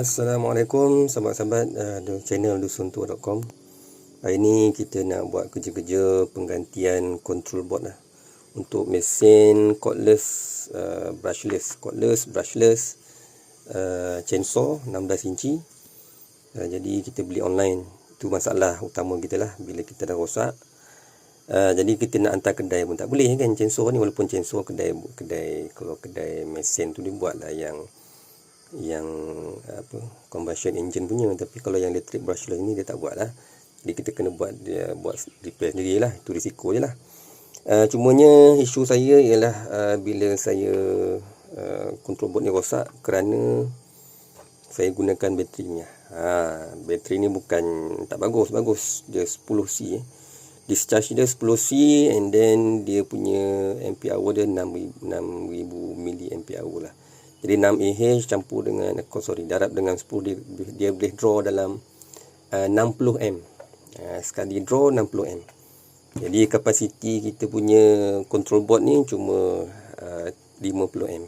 Assalamualaikum sahabat-sahabat uh, channel dusuntu.com Hari ni kita nak buat kerja-kerja penggantian control board lah. Untuk mesin cordless, uh, brushless. Cordless, brushless, uh, chainsaw 16 inci. Uh, Jadi kita beli online. Itu masalah utama kita lah bila kita dah rosak. Uh, jadi kita nak hantar kedai pun tak boleh kan chainsaw ni. Walaupun chainsaw kedai kedai kalau kedai mesin tu dia buat lah yang yang apa combustion engine punya. Tapi kalau yang electric brushless ni dia tak buat lah jadi kita kena buat dia buat repair sendiri lah itu risiko je lah. Uh, cumanya isu saya ialah uh, bila saya uh, control board ni rosak kerana saya gunakan baterinya ha, bateri ni bukan tak bagus bagus. Dia 10C eh. Discharge dia 10C and then dia punya ampere hour dia 6000 mili ampere hour lah jadi 6 AH campur dengan oh, sorry darab dengan 10 dia, dia boleh draw dalam uh, 60M uh, sekali draw 60M jadi kapasiti kita punya control board ni cuma uh, 50M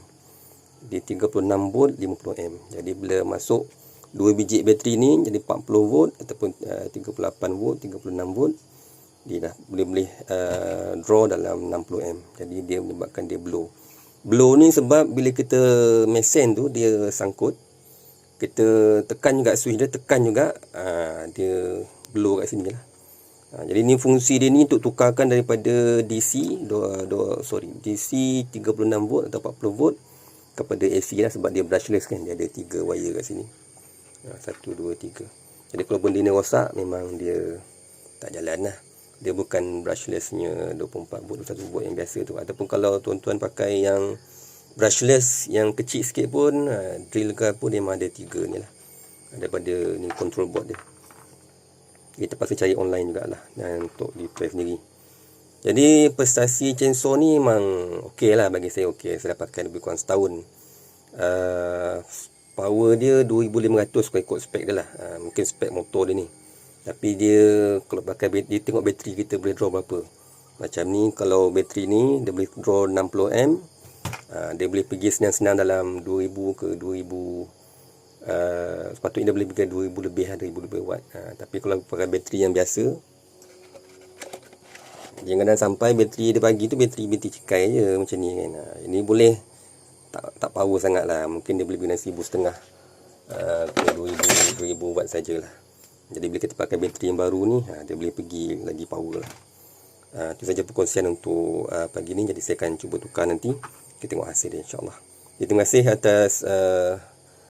di 36 volt 50M jadi bila masuk 2 biji bateri ni jadi 40 volt ataupun uh, 38 volt 36 volt dia dah boleh boleh uh, draw dalam 60 m. Jadi dia menyebabkan dia blow blow ni sebab bila kita mesin tu dia sangkut. Kita tekan juga switch dia tekan juga. Uh, dia blow kat sini lah. Uh, jadi ni fungsi dia ni untuk tukarkan daripada DC do, do, sorry DC 36 volt atau 40 volt kepada AC lah sebab dia brushless kan dia ada 3 wire kat sini. Uh, 1, 2, 3 jadi kalau benda ni rosak memang dia tak jalan lah dia bukan brushlessnya 24 volt 21 volt yang biasa tu. Ataupun kalau tuan-tuan pakai yang brushless yang kecil sikit pun uh, drill ke pun memang ada tiga ni lah. Daripada ni control board dia. Kita pasti cari online jugalah dan untuk di repair sendiri. Jadi prestasi chainsaw ni memang okey lah bagi saya okey. Saya dah pakai lebih kurang setahun. Uh, power dia 2500 kalau ikut spek dia lah. Uh, mungkin spek motor dia ni tapi dia kalau pakai dia tengok bateri kita boleh draw berapa. Macam ni kalau bateri ni dia boleh draw 60 m. Uh, dia boleh pergi senang-senang dalam 2000 ke 2000 uh, sepatutnya dia boleh pergi 2000 lebih ada 2000 lebih watt. Uh, tapi kalau pakai bateri yang biasa jangan sampai bateri dia bagi tu bateri bateri cekai je macam ni kan. Uh, ini boleh tak tak power sangat lah. Mungkin dia boleh guna 1500 uh, ke 2000 2000 watt sajalah jadi bila kita pakai bateri yang baru ni ha, dia boleh pergi lagi power lah. Ha, itu saja perkongsian untuk uh, pagi ni jadi saya akan cuba tukar nanti kita tengok hasil dia insyaallah. Terima kasih atas uh,